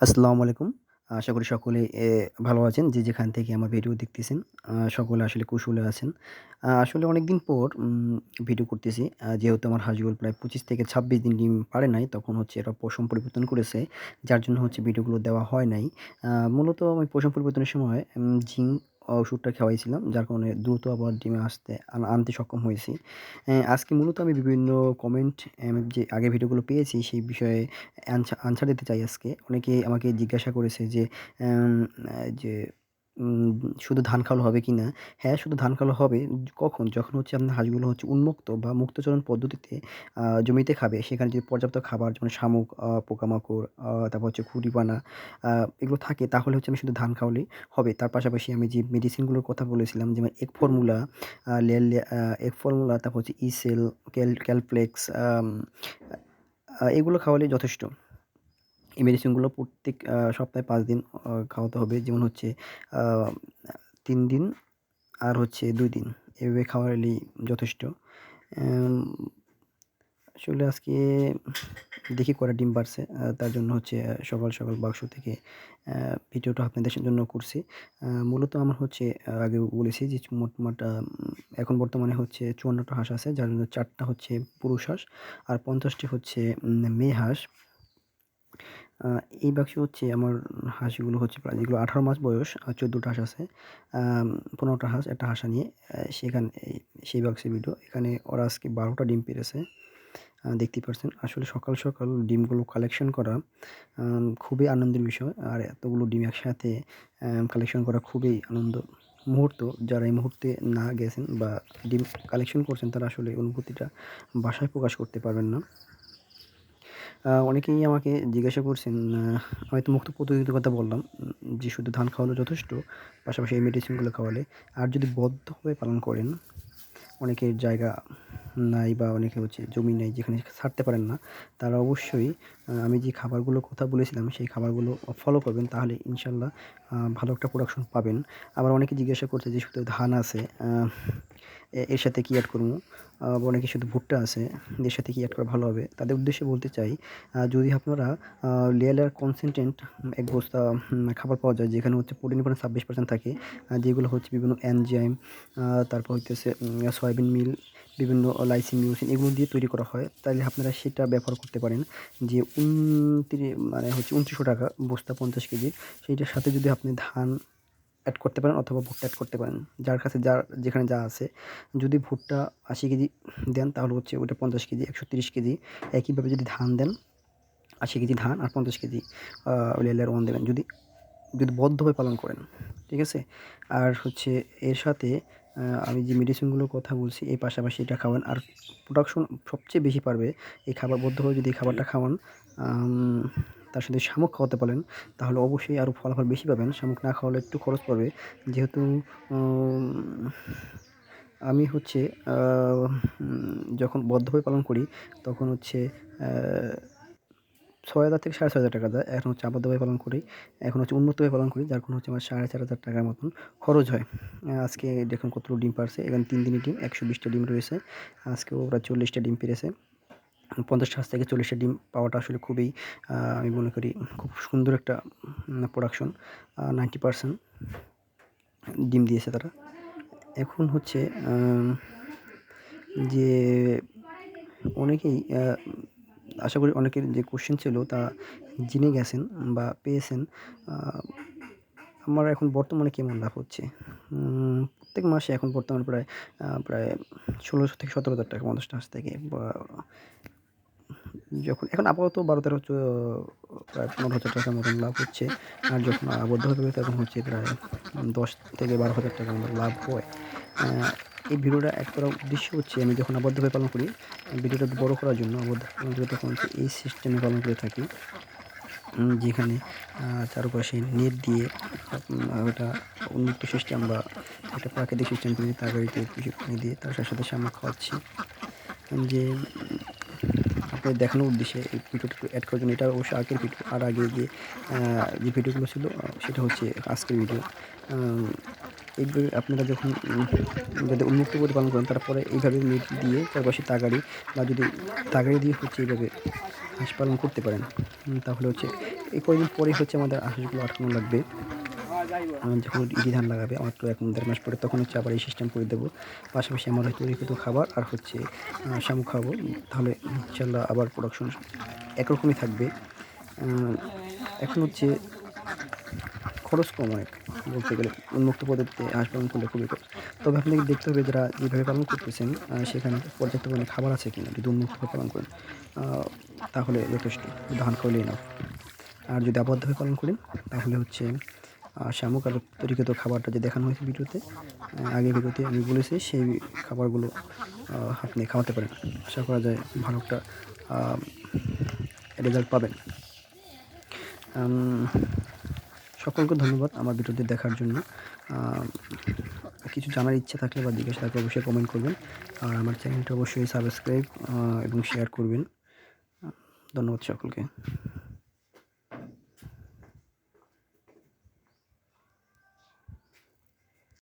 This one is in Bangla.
আসসালামু আলাইকুম। আশা করি সকলে ভালো আছেন। যে যেখান থেকে আমার ভিডিও দেখতেছেন। সকলে আসলে কুশলে আছেন। আসলে অনেক দিন পর ভিডিও করতেছি। যেহেতু আমার হাঁসগুলো প্রায় ২৫ থেকে ২৬ দিন ডিম পারে নাই, তখন হচ্ছে এটা পশম পরিবর্তন করেছে। যার জন্য হচ্ছে ভিডিওগুলো দেওয়া হয় নাই। মূলত আমি পশম পরিবর্তনের সময় জিঙ্ক ওষুধটা খাওয়াইছিলাম। যার কারণে দ্রুত আবার ডিমে আসতে আনতে সক্ষম হয়েছি। আজকে মূলত আমি বিভিন্ন কমেন্ট যে আগে ভিডিওগুলো পেয়েছি সেই বিষয়ে আনসার দিতে চাই আজকে। অনেকে আমাকে জিজ্ঞাসা করেছে যে যে শুধু ধান খাওয়ালে হবে কি না হ্যাঁ, শুধু ধান খাওয়ালে হবে। কখন? যখন হচ্ছে আপনার হাঁসগুলো হচ্ছে উন্মুক্ত বা মুক্তচরণ পদ্ধতিতে জমিতে খাবে। সেখানে যদি পর্যাপ্ত খাবার যেমন শামুক, পোকামাকড়, তারপর হচ্ছে খুঁড়িপানা এগুলো থাকে তাহলে হচ্ছে আমি শুধু ধান খাওয়ালেই হবে। তার পাশাপাশি আমি যে মেডিসিনগুলোর কথা বলেছিলাম যেমন এগ ফর্মুলা, লেল এগ ফর্মুলা, তারপর হচ্ছে ই-সেল, ক্যাল ক্যালপ্লেক্স এগুলো খাওয়ালেই যথেষ্ট। এই মেডিসিনগুলো প্রত্যেক সপ্তাহে পাঁচ দিন খাওয়াতে হবে। যেমন হচ্ছে তিন দিন আর হচ্ছে দুই দিন। এভাবে খাওয়ালেই যথেষ্ট। আসলে আজকে দেখি কয়টা ডিম পারছে। তার জন্য হচ্ছে সকাল, সকাল বাক্স থেকে ভিডিওটা আপনাদের জন্য করছি। মূলত আমার হচ্ছে আ আগেও বলেছি যে মোটমাট এখন বর্তমানে হচ্ছে চুয়ান্নটা হাঁস আছে। যার মধ্যে ৪ টা হচ্ছে পুরুষ হাঁস আর পঞ্চাশটি হচ্ছে মেয়ে হাঁস। এই বাক্সে হচ্ছে আমার হাঁসগুলো হচ্ছে প্রায় যেগুলো ১৮ মাস বয়স আর ১৪ টা হাঁস আছে। আম ১৫ টা হাঁস, একটা হাসা নিয়ে সেখানে সেই বাক্সের ভিডিও। এখানে ওরা আজকে বারোটা ডিম পেরেছে আ দেখতেই পারছেন। আসলে সকাল, সকাল ডিমগুলো কালেকশন করা খুবই আনন্দের বিষয়। আর এতগুলো ডিম একসাথে কালেকশন করা খুবই আনন্দ মুহূর্ত। যারা এই মুহূর্তে না গেছেন বা ডিম কালেকশন করছেন তারা আসলে অনুভূতিটা বাসায় প্রকাশ করতে পারবেন না। অনেকেই আমাকে জিজ্ঞাসা করছেন আমি তো মুক্ত পদ্ধতির কথা বললাম যে শুধু ধান খাওয়ালে যথেষ্ট। পাশাপাশি এই মেডিসিনগুলো খাওয়ালে। আর যদি বদ্ধভাবে পালন করেন, অনেকের জায়গা নাই বা অনেকে হচ্ছে জমি নেই যেখানে ছাড়তে পারেন না। তারা অবশ্যই আমি যে খাবারগুলোর কথা বলেছিলাম সেই খাবারগুলো ফলো করবেন তাহলে ইনশাল্লাহ ভালো একটা প্রোডাকশন পাবেন। আবার অনেকে জিজ্ঞাসা করছে যে শুধু ধান আছে এর সাথে কি অ্যাড করব? আবার অনেকে শুধু ভুট্টা আছে এর সাথে কি অ্যাড করা ভালো হবে? তাদের উদ্দেশ্যে বলতে চাই যদি আপনারা লেয়ার কনসেনট্রেন্ট এক বস্তা খাবার পাওয়া যায় যেখানে হচ্ছে প্রোটিনের পরিমাণ ২৬% থাকে। যেগুলো হচ্ছে বিভিন্ন এনজাইম তারপর হইতেছে সয়াবিন মিল, বিভিন্ন লাইসিন, মিউসিন এগুলো দিয়ে তৈরি করা হয়। তাহলে আপনারা সেটা ব্যবহার করতে পারেন। যে মানে হচ্ছে ৳২৯০০ বস্তা ৫০ কেজির। সেইটার সাথে যদি আপনি ধান অ্যাড করতে পারেন অথবা ভুট্টা অ্যাড করতে পারেন। যার কাছে যার যেখানে যা আছে। যদি ভুট্টা ৮০ কেজি দেন তাহলে হচ্ছে ওইটা ৫০ কেজি, ১৩০ কেজি। একইভাবে যদি ধান দেন ৮০ কেজি ধান আর ৫০ কেজি লেয়ার 1 দেবেন। যদি যদি বদ্ধভাবে পালন করেন। ঠিক আছে? আর হচ্ছে এর সাথে আমি যে মেডিসিনগুলোর কথা বলছি এই পাশাপাশি এটা খাওয়ান। আর প্রোডাকশন সবচেয়ে বেশি পারবে এই খাবার বদ্ধভাবে যদি এই খাবারটা খাওয়ান তার সাথে শামুক খাওয়াতে পারেন তাহলে অবশ্যই আরও ফলাফল বেশি পাবেন। শামুক না খাওয়ালে একটু খরচ পড়বে। যেহেতু আমি হচ্ছে যখন বদ্ধভাবে পালন করি তখন হচ্ছে ছয় হাজার থেকে ৳৬,৫০০ যায়। এখন হচ্ছে আবদ্ধভাবে পালন করি। এখন হচ্ছে উন্নতভাবে পালন করি। যার কারণে হচ্ছে আমার সাড়ে চার হাজার টাকার মতন খরচ হয়। আজকে দেখুন কতটুকু ডিম পারছে। এখানে ৩ দিনের ডিম একশো বিশটা ডিম রয়েছে। আজকেও প্রায় চল্লিশটা ডিম পেড়েছে। ৫০ টা হাঁস থেকে ৪০ ডিম পাওয়াটা আসলে খুবই আমি মনে করি খুব সুন্দর একটা প্রোডাকশন। আ 90% ডিম দিয়েছে তারা। এখন হচ্ছে যে অনেকেই আশা করি অনেকের যে কোয়েশ্চেন ছিল তা জেনে গেছেন বা পেয়েছেন। আমার এখন বর্তমানে কেমন লাভ হচ্ছে? প্রত্যেক মাসে এখন বর্তমানে প্রায় প্রায় ষোলোশো থেকে ৳১৭,০০০ ৫০ টা হাঁস থেকে বা যখন এখন আপাতত ১২-১৩ চ প্রায় ৳১৫,০০০ মতন লাভ হচ্ছে। আর যখন আবদ্ধভাবে করি তখন হচ্ছে প্রায় ১০ থেকে বারো ৳১২,০০০ মতো লাভ হয়। এই ভিডিওটা এড করার উদ্দেশ্য হচ্ছে আমি যখন আবদ্ধভাবে পালন করি ভিডিওটা বড় করার জন্য আবদ্ধ করি তখন এই সিস্টেমে পালন করে থাকি। যেখানে চারপাশে নেট দিয়ে ওটা উন্মুক্ত সিস্টেম বা একটা প্রাকৃতিক সিস্টেম তৈরি তাগাড়িতে কিছু দিয়ে তার সাথে শামুক খাওয়াচ্ছি। যে আপনাদের দেখানোর উদ্দেশ্যে এই ভিডিওটা একটু এড করার জন্য, এটা অবশ্যই আগের ভিডিও। আর আগে যে যে ভিডিওগুলো ছিল সেটা হচ্ছে আজকের ভিডিও। এইভাবে আপনারা যখন যাতে উন্মুক্ত করে পালন করেন তারপরে এইভাবে নেট দিয়ে চারপাশে তাগাড়ি বা যদি তাগাড়ি দিয়ে হচ্ছে এইভাবে হাঁস পালন করতে পারেন। তাহলে হচ্ছে এই কয়েকদিন পরেই হচ্ছে আমাদের হাঁসগুলো আটকানো লাগবে আমার যখন ইরি ধান লাগাবে, আমার তো এখন দেড় মাস পরে তখন হচ্ছে আবার এই সিস্টেম করে দেবো। পাশাপাশি আমার হয়তো তৈরিকৃত খাবার আর হচ্ছে শামুক খাব। তাহলে ইনশাল্লাহ আবার প্রোডাকশন একরকমই থাকবে। এখন হচ্ছে খরচ কম অনেক, বলতে গেলে উন্মুক্ত পদ্ধতিতে হাঁস পালন করলে খুবই কম তবে আপনাকে দেখতে হবে যারা যেভাবে পালন করতেছেন সেখানে পর্যাপ্ত পরিমাণে খাবার আছে কিনা, যদি উন্মুক্তভাবে পালন করেন তাহলে যথেষ্ট। ধান খাওয়ালেই না আর যদি আবদ্ধভাবে পালন করেন, তাহলে হচ্ছে শামুক আর তরিকৃত খাবারটা যে দেখানো হয়েছে ভিডিওতে আগে ভিডিওতে আমি বলেছি, সেই খাবারগুলো আপনি খাওয়াতে পারেন। আশা করা যায় ভালো একটা রেজাল্ট পাবেন। সকলকে ধন্যবাদ আমার ভিডিওটি দেখার জন্য। কিছু জানার ইচ্ছা থাকলে বা জিজ্ঞাসা থাকলে অবশ্যই কমেন্ট করবেন। আর আমার চ্যানেলটা অবশ্যই সাবস্ক্রাইব এবং শেয়ার করবেন। ধন্যবাদ সকলকে।